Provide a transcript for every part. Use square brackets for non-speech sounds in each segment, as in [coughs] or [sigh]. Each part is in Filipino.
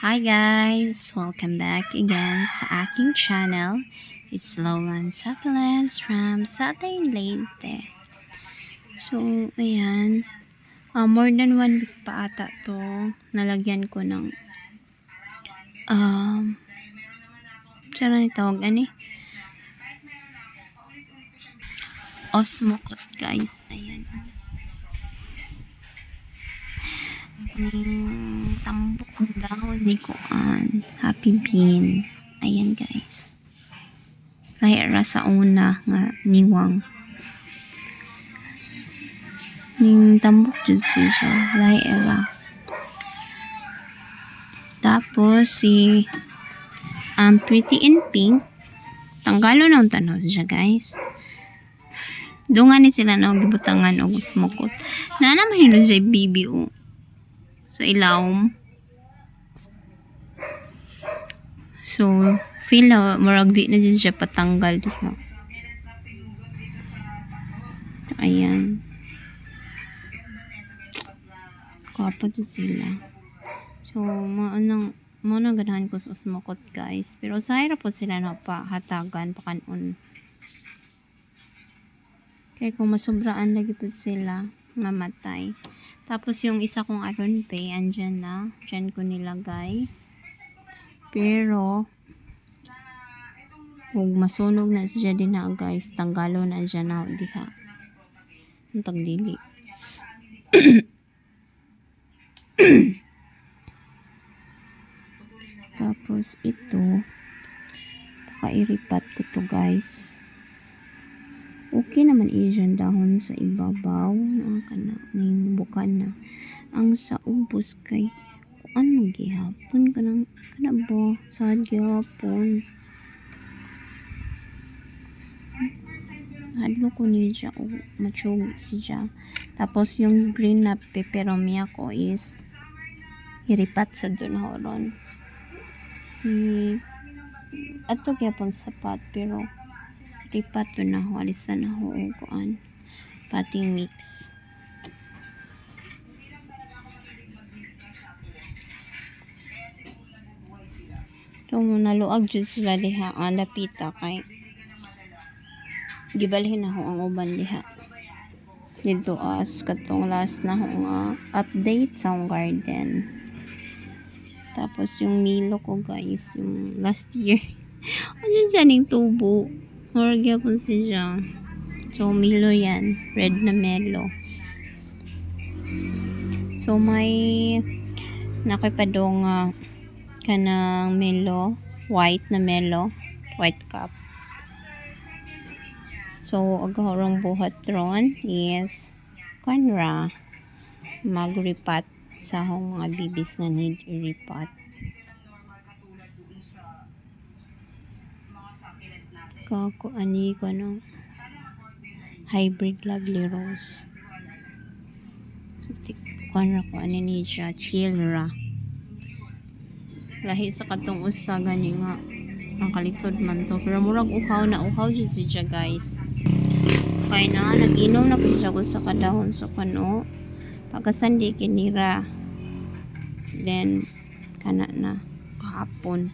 Hi guys! Welcome back again sa aking channel. It's Lowland Succulents from Southern Leyte. So, ayan. Ah, more than one week pa ata to. Nalagyan ko ng um, saan na tawag ani? Osmocot guys. Ayan. Ning tambok ng dahon ni Kuan. Happy Bean. Ayan guys. Lahi ra sa una nga niwang. Ning tambok jud siya. Lahi ra. Tapos si um, Pretty in Pink. Tanggalo na ang tanaw siya guys. Dungan ni sila na gibutangan og smokot. Na naman yun siya BBO sa ilawom. So, feel na marag di na dyan siya patanggal diha. Ayan. Dyan sila. So, maanang muna ganahan ko sa sumukot guys. Pero sa hirap po sila na pa hatagan pa kanon. Kaya kung masobraan lagi po sila, mamatay. Tapos yung isa kong aron pay, andyan na. Diyan ko nilagay. Pero, huwag masunog na siya din na guys. Tanggalo na dyan na diha. Ang tagdili. [coughs] Tapos ito, pakairipat ko to guys. Okay naman Asian dahon sa ibabaw na kana ning bukan na. Ang sa ubos kay ano gihapon kanang kana ba sad gihapon. Hadlo ko ni siya o machog siya. Tapos yung green na peperomia ko is hiripat sa doon horon. Hi, ato gyapon sapat pero ripat to na ho alisan na ho kuan pating mix so muna luag jud sila diha ang lapita kay gibalhin na ho ang uban diha dito as katong last na ho nga update sa akong garden tapos yung Milo ko guys yung last year [laughs] ano siya ning tubo Orga po siya. So, Milo yan. Red na Melo. So, may nakipadong uh, kanang Melo. White na Melo. White cup. So, agahorong buhat ron is kanra magripat sa hong mga bibis nga need i-repat. Kako ani ko no hybrid lovely rose. So, tikwan ra ko ani ni siya chill ra. Lahi sa katong usa gani nga ang kalisod man to pero murag uhaw na uhaw jud siya guys. Kaya na nag-inom na po siya sa kadahon so kano pagkasandi kinira then kana na kahapon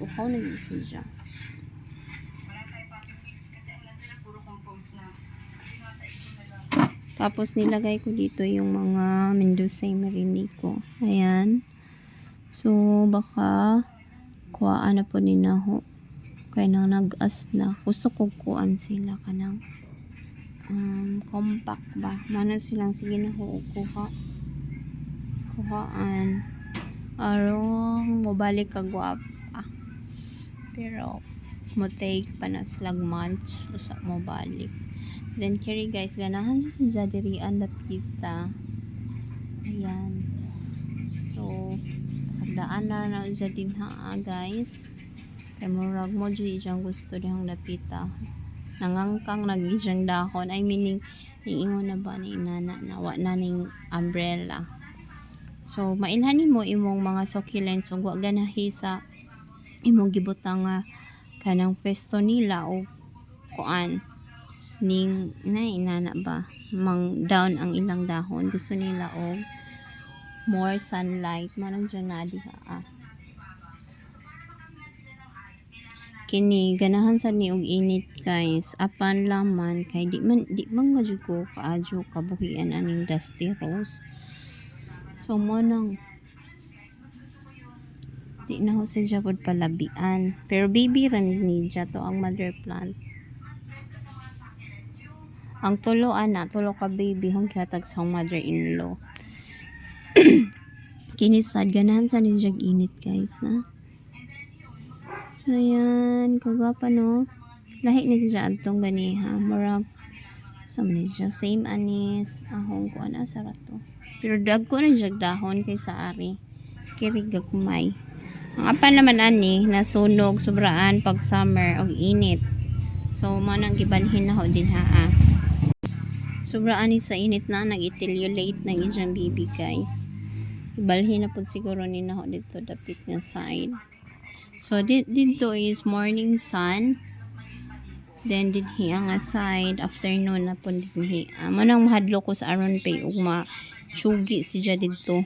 uhaw na jud siya. Tapos nilagay ko dito yung mga Mendocay marini ko. Ayan. So baka kuhaan na po ni Naho. Kaya nang nag-as na. Gusto ko kuhaan sila kanang um, compact ba. Mana silang sige na ho kuha. Kuhaan. Arong mobalik ka guwap. Ah. Pero mo take pa na silang months usa mo balik. Then kiri guys, ganahan siya si Zadirian Lapita. Ayan. So, sagdaan na siya din ha guys. Kay murag mo dyan siyang gusto dihang lapita. Nangangkang siyang dahon. I mean, niingon na ba ni nana na wa na ning umbrella. So, mailhanin mo imong mga succulents ug wa ganahi sa imong gibutang nga kanang pesto nila o kuan ning na inana ba mang down ang ilang dahon gusto nila og more sunlight. Manang na diha ah. kini ganahan sa ni og init guys. Apan laman kay di man di man ko kaadyo kabuhian aning dusty rose. So mo nang di na ho sa pod palabian. Pero baby ra ni siya to ang mother plant. Ang tulo ana tulo ka baby hong kihatag sa mother-in-law [clears throat] kini sad ganahan sa ni siya init guys na So, yan. Kagwapa, no? Lahi ni siya atong ganiha. Murag, sa man siya. Same anis. Ahong ko ana sa rato. Pero dag ko na siya dahon kay sa ari. Kirigag may. Ang apan naman ani, nasunog, sobraan pag summer, og init. So, manang gibalhin na ho din ha. ah. Sobraan ni sa init na, nag-etiolate ng isang baby guys. Ibalhin na po siguro ni na ho dito dapit nga side. So, di- dito is morning sun. Then, dinhi ang side. Afternoon na po dinhi. Uh, manang mahadlo ko sa aron pay ug ma chugi siya dito.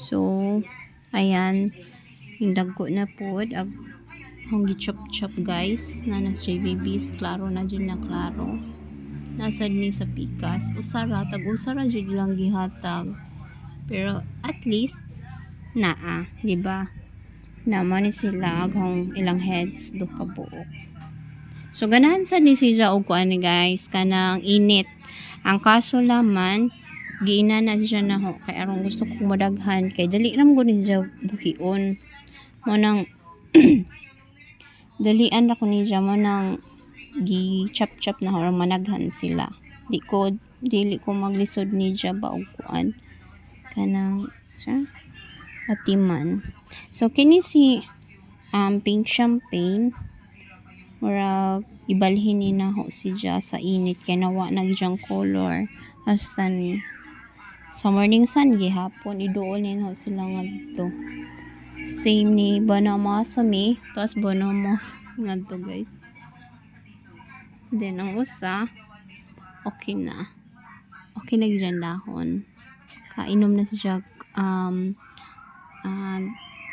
So, ayan. Hindagko na po. Ag hong chop chop guys. Na nas babies. Klaro na dyan na klaro. Nasad ni sa pikas. Usara. Tag usara dyan lang gihatag. Pero, at least, naa. 'di ba naman ni sila aghang ilang heads do ka buok. So ganahan sa ni siya og kuan ni guys kanang init. Ang kaso laman giina na siya na ho kay aron gusto kong madaghan kay dali ram ko ni siya buhion. Mo nang [clears throat] dalian ra ko ni siya mo nang gi chop chop na ho managhan sila. Di ko dili ko maglisod ni siya ba og kuan kanang siya atiman. So, kini si um, pink champagne. Murag, ibalhin ni na ho si Ja sa init. Kaya nawa na gyang color. Hasta ni. Sa morning sun, gihapon. Idool ni ho sila nga to. Same ni Bonomosome. Tapos Bonomosome nga to guys. Then, ang usa, okay na. Okay na gyang dahon. Kainom na siya um, um,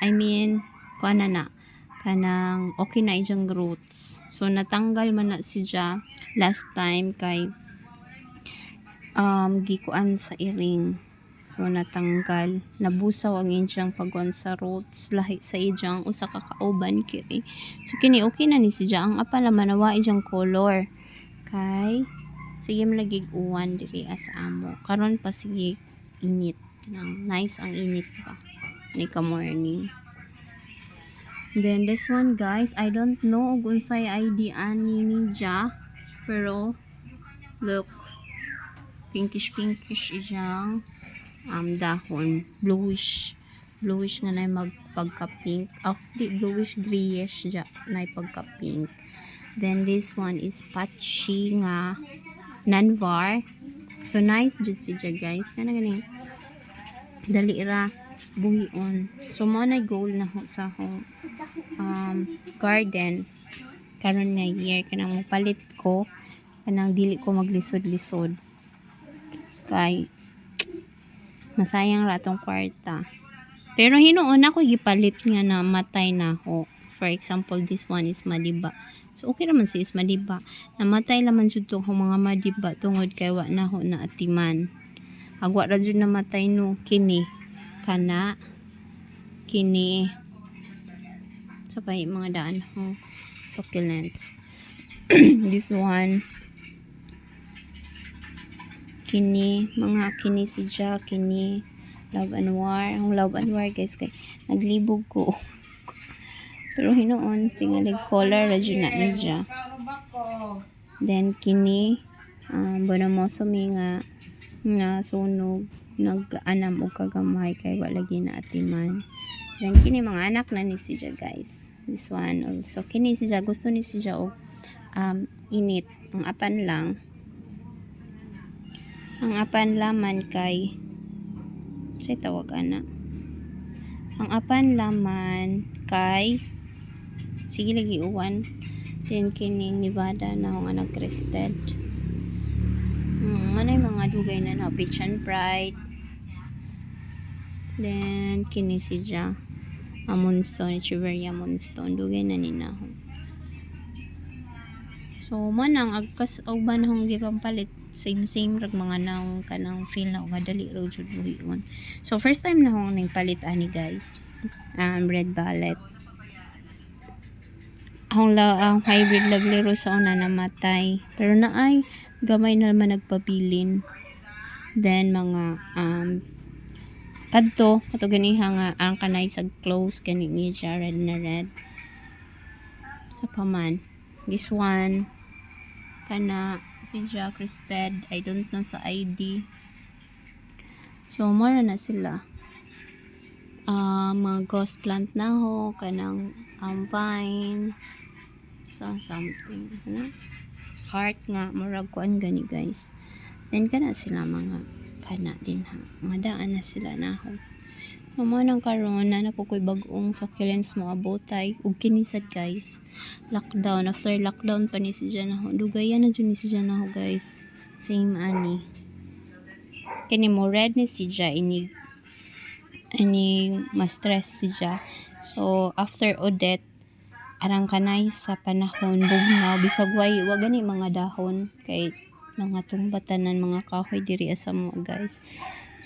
I mean, kuana na, kanang okay na iyang roots. So, natanggal man na siya last time kay um, gikuan sa iring. So, natanggal. Nabusaw ang iyang pagkuan sa roots. Lahi sa iyang usa ka kauban kiri. So, kini okay na ni siya. Ang apala manawa iyang color. Kay, sige malagig uwan diri as amo. Karon pa sige init. Nang nice ang init pa ni ka morning. Then this one guys, I don't know kung unsay ID ani ni Ja, pero look pinkish pinkish iyang um, dahon, bluish bluish nga na magpagka pink. Oh, di bluish grayish ja na pagka pink. Then this one is patchy nga nanvar. So nice jud siya guys. Kana gani dali ra buhion. So, mo na goal na ho sa ho, um, garden. Karon nga year, kanang mapalit ko, kanang dili ko maglisod-lisod. Kay, masayang ratong kwarta. Pero hinuon ako gipalit nga na matay na ho. For example, this one is madiba. So, okay naman si is madiba. Namatay naman jud tong mga madiba tungod kay wa na ho na atiman. Agwa ra jud namatay no kini kana kini sa pa mga daan ho succulents [clears throat] this one kini mga kini si Ja kini love and war ang love and war guys kay naglibog ko. [laughs] Pero hinuon tingalig color ra jud na ni Ja. Then kini um, bonamosome nga nga sunog nag-anam og kagamay kay wala lagi na atiman then kini mga anak na ni siya guys. This one also. Kini siya gusto ni siya og um, init. Ang apan lang ang apan laman kay say tawag ana ang apan laman kay sige lagi uwan then kining Nevada na nga nag-crested Hmm, yung mga dugay na na Beach and Pride. Then, kini si Ja. A moonstone, Echeverria moonstone. Dugay na ni nahon. So, manang agkas og manahong gipampalit same same rag mga naong kanang feel na nga dali ra jud buhion. So first time na akong ning palit ani guys. Um red ballet. Ang la ang hybrid lovely rose sa una namatay. Pero naay gamay na naman nagpabilin. Then mga um kadto kato ganiha nga ang kanay sa close kani ni red na red. Sa paman. This one kana si Ja Cristed I don't know sa ID so mara na sila. Ah, mga ghost plant na ho kanang um, vine so something ano? heart nga murag kuan gani guys. Then kana sila mga kana din ha. Madaan na sila na ho Mama nang karon na napukoy bagong succulents mo abotay. Ug kinisad guys. Lockdown. After lockdown pa ni si Jana ho dugayan na ni si Jana ho guys. Same ani. Kini mo red ni si Ja ini ini mas stress si Ja. So after Odette arang kanay sa panahon bugnaw bisag way wa gani mga dahon. Kay mga tumbatanan mga kahoy diri sa mo guys.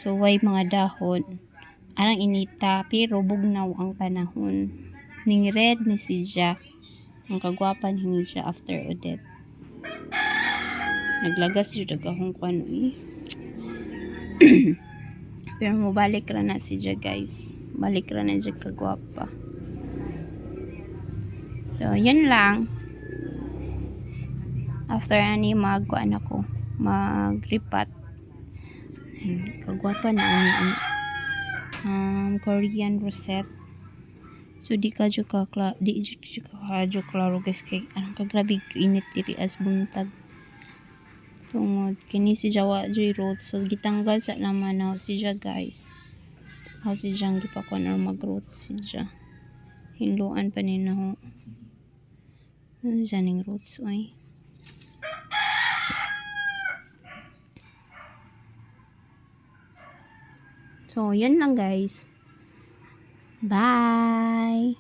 So way mga dahon arang inita pero bugnaw ang panahon. Ning red ni si Ja ang kagwapan ni siya after Odette. Naglagas jud ang akong kuan eh. pero mobalik ra na si Ja guys. Balik ra na siya kagwapa. So yun lang. After ani magkuan ako magripat Hmm, kagwapa na ani um, Korean rosette So di ka jud ka kla, di jud ka jud klaro guys kay anong kagrabe init diri as buntag. Tungod kini si Jawa joy road so gitanggal sa naman na si Ja guys. Ha si Jang gipakon or mag-root si Ja. Hinluan pa ni na ho. Ano siya ning roots oy. So, yun lang guys. Bye!